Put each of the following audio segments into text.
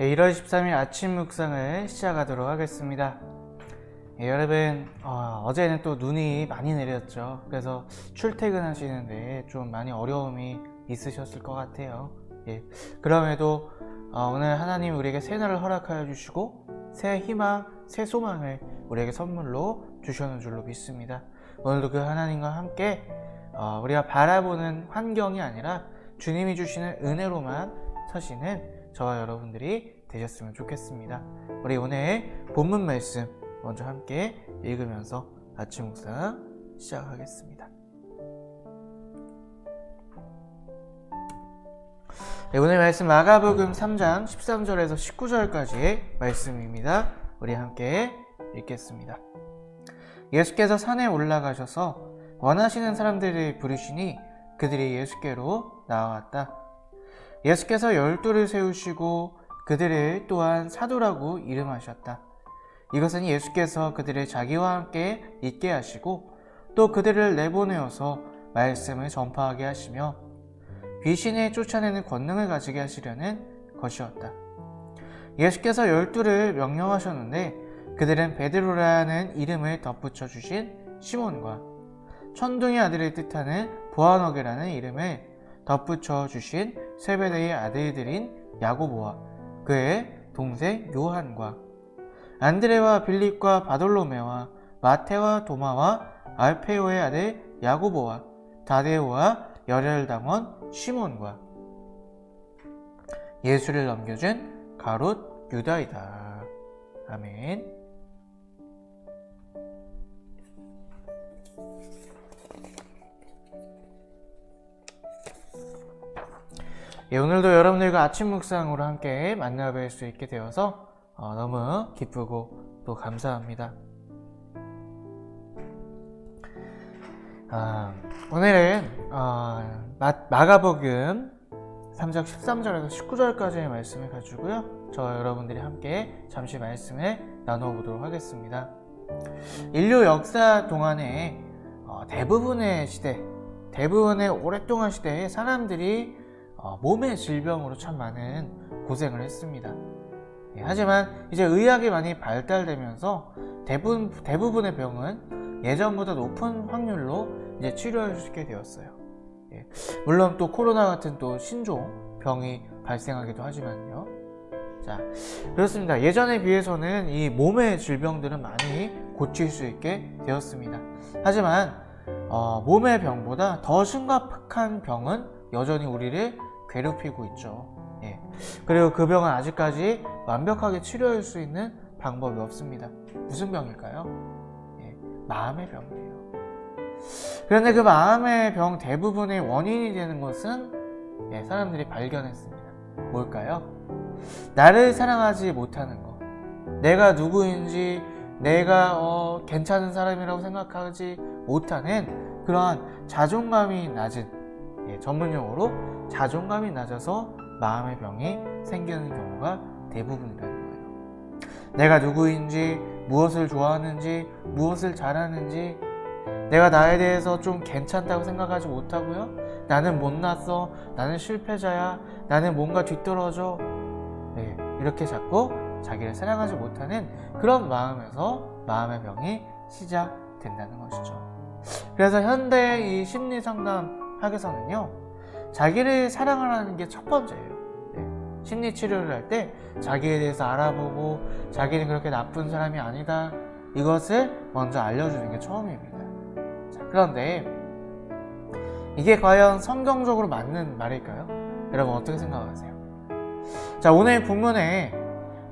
네, 1월 13일 아침 묵상을 시작하도록 하겠습니다. 예, 여러분 어, 제는또 눈이 많이 내렸죠. 그래서 출퇴근하시는데 좀 많이 어려움이 있으셨을 것 같아요. 예, 그럼에도 어, 오늘 하나님 우리에게 새 날을 허락하여 주시고 새 희망, 새 소망을 우리에게 선물로 주시는 줄로 믿습니다. 오늘도 그 하나님과 함께 어, 우리가 바라보는 환경이 아니라 주님이 주시는 은혜로만 서시는 저와 여러분들이 되셨으면 좋겠습니다. 우리 오늘 본문 말씀 먼저 함께 읽으면서 아침 묵상 시작하겠습니다. 네, 오늘 말씀 마가복음 3장 13절에서 19절까지의 말씀입니다. 우리 함께 읽겠습니다. 예수께서 산에 올라가셔서 원하시는 사람들을 부르시니 그들이 예수께로 나아왔다. 예수께서 열두를 세우시고 그들을 또한 사도라고 이름하셨다. 이것은 예수께서 그들을 자기와 함께 있게 하시고 또 그들을 내보내어서 말씀을 전파하게 하시며 귀신을 쫓아내는 권능을 가지게 하시려는 것이었다. 예수께서 열두를 명령하셨는데 그들은 베드로라는 이름을 덧붙여 주신 시몬과 천둥의 아들을 뜻하는 보아너게라는 이름을 덧붙여 주신 세베대의 아들들인 야고보와 그의 동생 요한과 안드레와 빌립과 바돌로메와 마테와 도마와 알페오의 아들 야고보와 다데오와 열혈당원 시몬과 예수를 넘겨준 가롯 유다이다. 아멘. 예, 오늘도 여러분들과 아침 묵상으로 함께 만나뵐 수 있게 되어서 어, 너무 기쁘고 또 감사합니다. 아, 오늘은 어, 마, 마가복음 3장 13절에서 19절까지의 말씀을 가지고요. 저와 여러분들이 함께 잠시 말씀을 나누어 보도록 하겠습니다. 인류 역사 동안에 어, 대부분의 시대, 대부분의 오랫동안 시대에 사람들이 어, 몸의 질병으로 참 많은 고생을 했습니다. 예, 하지만 이제 의학이 많이 발달되면서 대부분, 대부분의 병은 예전보다 높은 확률로 이제 치료할 수 있게 되었어요. 예, 물론 또 코로나 같은 또 신종 병이 발생하기도 하지만요. 자, 그렇습니다. 예전에 비해서는 이 몸의 질병들은 많이 고칠 수 있게 되었습니다. 하지만 어, 몸의 병보다 더 심각한 병은 여전히 우리를 괴롭히고 있죠. 예. 그리고 그 병은 아직까지 완벽하게 치료할 수 있는 방법이 없습니다. 무슨 병일까요? 예. 마음의 병이에요. 그런데 그 마음의 병 대부분의 원인이 되는 것은 예, 사람들이 발견했습니다. 뭘까요? 나를 사랑하지 못하는 것. 내가 누구인지, 내가 어, 괜찮은 사람이라고 생각하지 못하는 그러한 자존감이 낮은 예, 전문용어로 자존감이 낮아서 마음의 병이 생기는 경우가 대부분이라는 거예요. 내가 누구인지, 무엇을 좋아하는지, 무엇을 잘하는지, 내가 나에 대해서 좀 괜찮다고 생각하지 못하고요. 나는 못났어, 나는 실패자야, 나는 뭔가 뒤떨어져. 네, 이렇게 자꾸 자기를 사랑하지 못하는 그런 마음에서 마음의 병이 시작된다는 것이죠. 그래서 현대 이 심리 상담 학에서는요, 자기를 사랑하라는 게 첫 번째예요. 네. 심리 치료를 할 때 자기에 대해서 알아보고 자기는 그렇게 나쁜 사람이 아니다. 이것을 먼저 알려주는 게 처음입니다. 자, 그런데 이게 과연 성경적으로 맞는 말일까요? 여러분 어떻게 생각하세요? 자, 오늘 본문에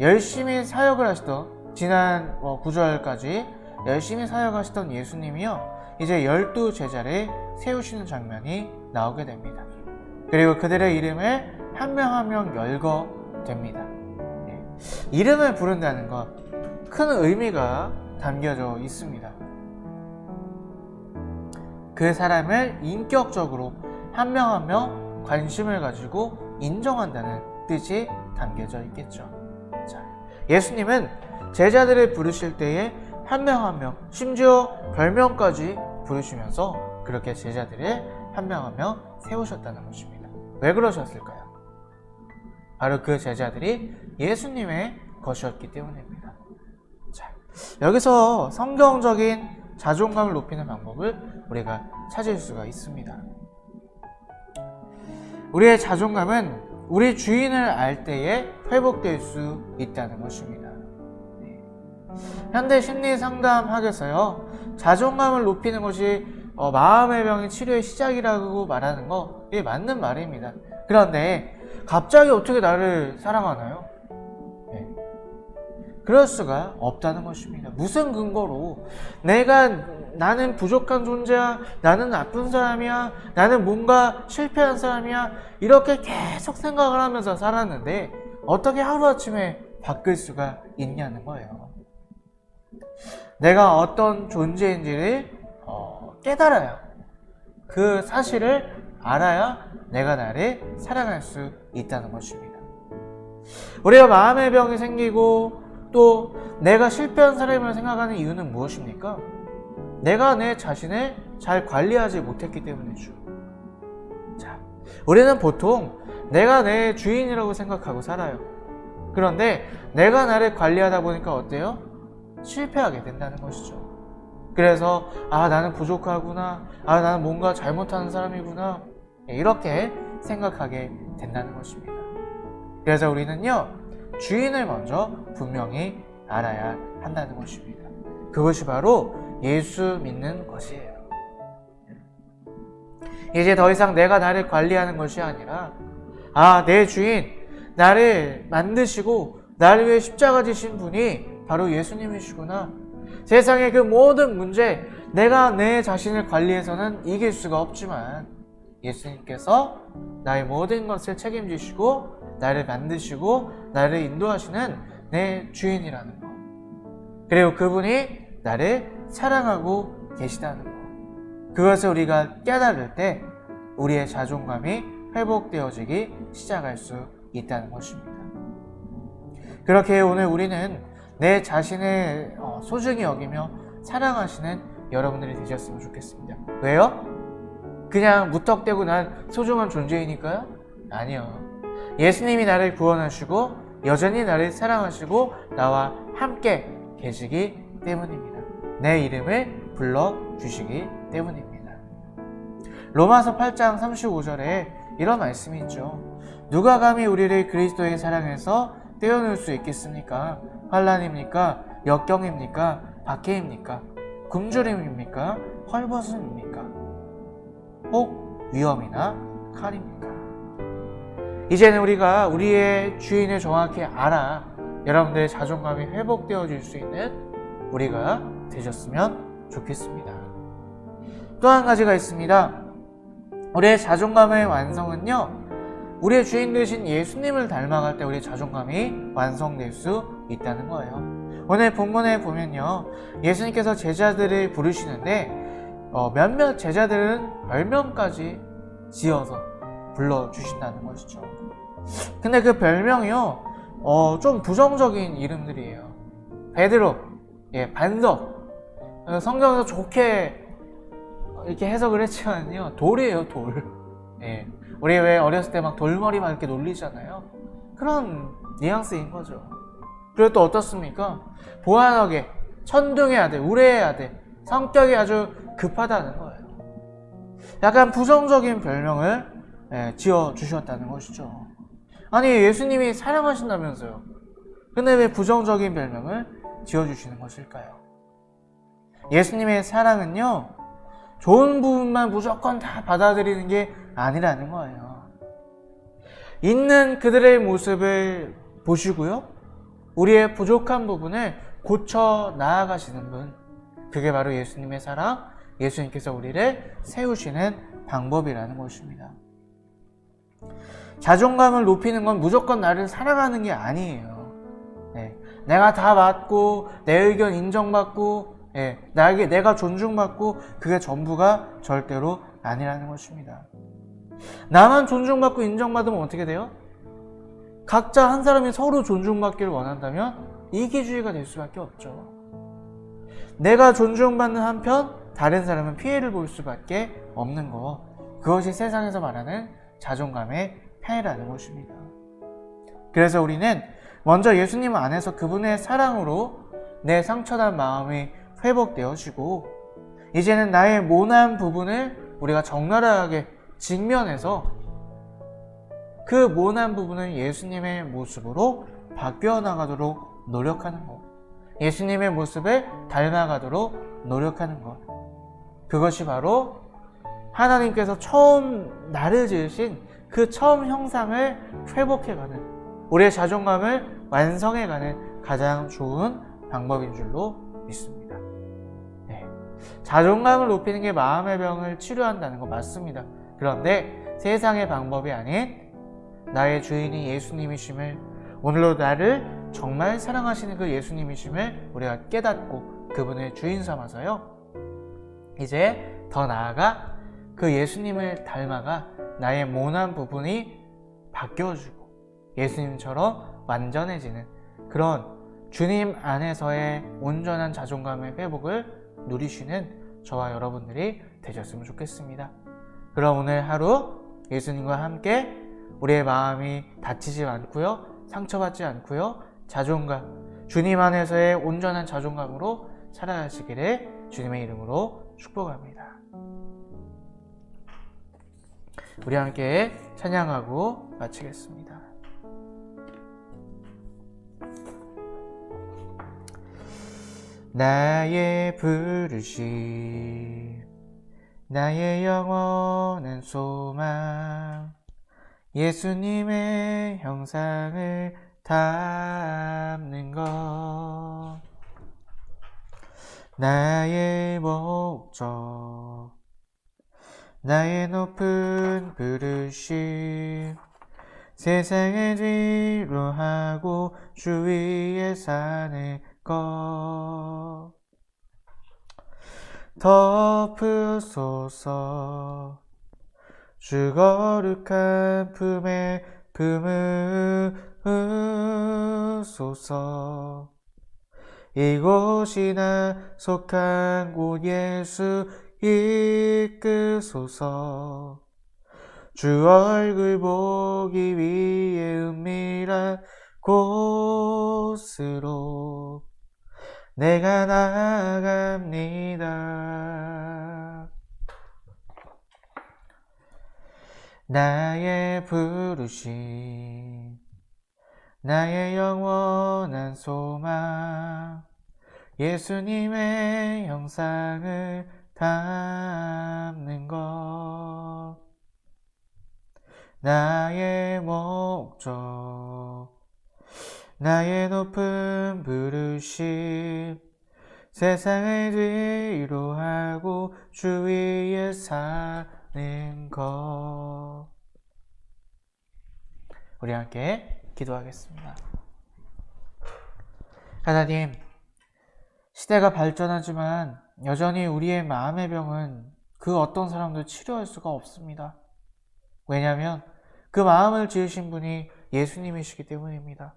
열심히 사역을 하시던 지난 9절까지 열심히 사역하시던 예수님이요. 이제 열두 제자를 세우시는 장면이 나오게 됩니다. 그리고 그들의 이름을 한 명 한 명 열거 됩니다. 네. 이름을 부른다는 것 큰 의미가 담겨져 있습니다. 그 사람을 인격적으로 한 명 한 명 관심을 가지고 인정한다는 뜻이 담겨져 있겠죠. 자, 예수님은 제자들을 부르실 때에 한 명 한 명, 심지어 별명까지 부르시면서 그렇게 제자들을 한 명 한 명 세우셨다는 것입니다. 왜 그러셨을까요? 바로 그 제자들이 예수님의 것이었기 때문입니다. 자, 여기서 성경적인 자존감을 높이는 방법을 우리가 찾을 수가 있습니다. 우리의 자존감은 우리 주인을 알 때에 회복될 수 있다는 것입니다. 네. 현대 심리 상담학에서요, 자존감을 높이는 것이 어, 마음의 병의 치료의 시작이라고 말하는 거, 이게 맞는 말입니다. 그런데 갑자기 어떻게 나를 사랑하나요? 네. 그럴 수가 없다는 것입니다. 무슨 근거로 내가 나는 부족한 존재야, 나는 나쁜 사람이야, 나는 뭔가 실패한 사람이야, 이렇게 계속 생각을 하면서 살았는데 어떻게 하루아침에 바뀔 수가 있냐는 거예요. 내가 어떤 존재인지를 어, 깨달아야 그 사실을 알아야 내가 나를 사랑할 수 있다는 것입니다. 우리가 마음의 병이 생기고 또 내가 실패한 사람을 생각하는 이유는 무엇입니까? 내가 내 자신을 잘 관리하지 못했기 때문이죠. 자, 우리는 보통 내가 내 주인이라고 생각하고 살아요. 그런데 내가 나를 관리하다 보니까 어때요? 실패하게 된다는 것이죠. 그래서 아 나는 부족하구나, 아 나는 뭔가 잘못하는 사람이구나 이렇게 생각하게 된다는 것입니다. 그래서 우리는요 주인을 먼저 분명히 알아야 한다는 것입니다. 그것이 바로 예수 믿는 것이에요. 이제 더 이상 내가 나를 관리하는 것이 아니라 아 내 주인 나를 만드시고 나를 위해 십자가 지신 분이 바로 예수님이시구나. 세상의 그 모든 문제 내가 내 자신을 관리해서는 이길 수가 없지만 예수님께서 나의 모든 것을 책임지시고 나를 만드시고 나를 인도하시는 내 주인이라는 것. 그리고 그분이 나를 사랑하고 계시다는 것. 그것을 우리가 깨달을 때 우리의 자존감이 회복되어지기 시작할 수 있다는 것입니다. 그렇게 오늘 우리는 내 자신을 어, 소중히 여기며 사랑하시는 여러분들이 되셨으면 좋겠습니다. 왜요? 그냥 무턱대고 난 소중한 존재이니까요? 아니요. 예수님이 나를 구원하시고 여전히 나를 사랑하시고 나와 함께 계시기 때문입니다. 내 이름을 불러주시기 때문입니다. 로마서 8장 35절에 이런 말씀이 있죠. 누가 감히 우리를 그리스도의 사랑에서 떼어놓을 수 있겠습니까? 환란입니까? 역경입니까? 박해입니까? 굶주림입니까? 헐벗음입니까? 혹 위험이나 칼입니까? 이제는 우리가 우리의 주인을 정확히 알아 여러분들의 자존감이 회복되어질 수 있는 우리가 되셨으면 좋겠습니다. 또 한 가지가 있습니다. 우리의 자존감의 완성은요, 우리의 주인 되신 예수님을 닮아갈 때 우리의 자존감이 완성될 수 있다는 거예요. 오늘 본문에 보면요, 예수님께서 제자들을 부르시는데, 어, 몇몇 제자들은 별명까지 지어서 불러주신다는 것이죠. 근데 그 별명이요, 어, 좀 부정적인 이름들이에요. 베드로, 예, 반석. 어, 성경에서 좋게 이렇게 해석을 했지만요, 돌이에요, 돌. 예. 우리 왜 어렸을 때 막 돌머리 막 이렇게 놀리잖아요. 그런 뉘앙스인 거죠. 그리고 또 어떻습니까? 보안하게, 천둥해야 돼, 우려해야 돼. 성격이 아주 급하다는 거예요. 약간 부정적인 별명을 예, 지어 주셨다는 것이죠. 아니 예수님이 사랑하신다면서요. 근데 왜 부정적인 별명을 지어 주시는 것일까요? 예수님의 사랑은요. 좋은 부분만 무조건 다 받아들이는 게 아니라는 거예요. 있는 그들의 모습을 보시고요. 우리의 부족한 부분을 고쳐 나아가시는 분. 그게 바로 예수님의 사랑, 예수님께서 우리를 세우시는 방법이라는 것입니다. 자존감을 높이는 건 무조건 나를 사랑하는 게 아니에요. 네. 내가 다 맞고, 내 의견 인정받고, 네. 나에게 내가 존중받고, 그게 전부가 절대로 아니라는 것입니다. 나만 존중받고 인정받으면 어떻게 돼요? 각자 한 사람이 서로 존중받기를 원한다면 이기주의가 될 수밖에 없죠. 내가 존중받는 한편 다른 사람은 피해를 볼 수밖에 없는 거. 그것이 세상에서 말하는 자존감의 폐해라는 것입니다. 그래서 우리는 먼저 예수님 안에서 그분의 사랑으로 내 상처난 마음이 회복되어지고 이제는 나의 모난 부분을 우리가 적나라하게 직면해서 그 모난 부분을 예수님의 모습으로 바뀌어 나가도록 노력하는 것. 예수님의 모습을 닮아가도록 노력하는 것. 그것이 바로 하나님께서 처음 나를 지으신 그 처음 형상을 회복해가는 우리의 자존감을 완성해가는 가장 좋은 방법인 줄로 믿습니다. 네. 자존감을 높이는 게 마음의 병을 치료한다는 거 맞습니다. 그런데 세상의 방법이 아닌 나의 주인이 예수님이심을 오늘로 나를 정말 사랑하시는 그 예수님이심을 우리가 깨닫고 그분의 주인 삼아서요. 이제 더 나아가 그 예수님을 닮아가 나의 모난 부분이 바뀌어주고 예수님처럼 완전해지는 그런 주님 안에서의 온전한 자존감의 회복을 누리시는 저와 여러분들이 되셨으면 좋겠습니다. 그럼 오늘 하루 예수님과 함께 우리의 마음이 다치지 않고요. 상처받지 않고요. 자존감, 주님 안에서의 온전한 자존감으로 살아가시기를 주님의 이름으로 축복합니다. 우리 함께 찬양하고 마치겠습니다. 나의 부르심, 나의 영원한 소망, 예수님의 형상을 담는 것. 나의 목적, 나의 높은 부르심, 세상을 위로하고 주위에 사는 것. 덮으소서, 주 거룩한 품에 품으소서. 이곳이나 속한 곳 예수 이끄소서. 주 얼굴 보기 위해 은밀한 곳으로 내가 나아갑니다. 나의 부르심, 나의 영원한 소망, 예수님의 형상을 담는 것. 나의 목적, 나의 높은 부르심, 세상을 위로하고 주위에 사는 것. 우리 함께 기도하겠습니다. 하나님, 시대가 발전하지만 여전히 우리의 마음의 병은 그 어떤 사람도 치료할 수가 없습니다. 왜냐하면 그 마음을 지으신 분이 예수님이시기 때문입니다.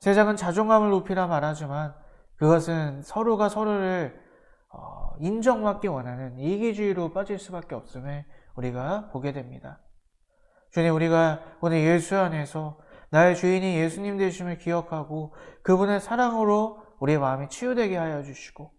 세상은 자존감을 높이라 말하지만 그것은 서로가 서로를 어, 인정받기 원하는 이기주의로 빠질 수밖에 없음을 우리가 보게 됩니다. 주님, 우리가 오늘 예수 안에서 나의 주인이 예수님 되심을 기억하고 그분의 사랑으로 우리의 마음이 치유되게 하여 주시고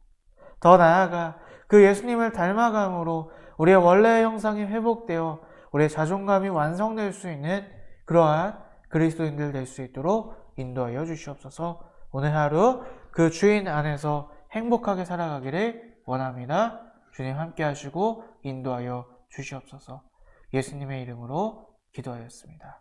더 나아가 그 예수님을 닮아감으로 우리의 원래의 형상이 회복되어 우리의 자존감이 완성될 수 있는 그러한 그리스도인들 될 수 있도록 인도하여 주시옵소서 오늘 하루 그 주인 안에서 행복하게 살아가기를 원합니다. 주님 함께 하시고 인도하여 주시옵소서 예수님의 이름으로 기도하였습니다.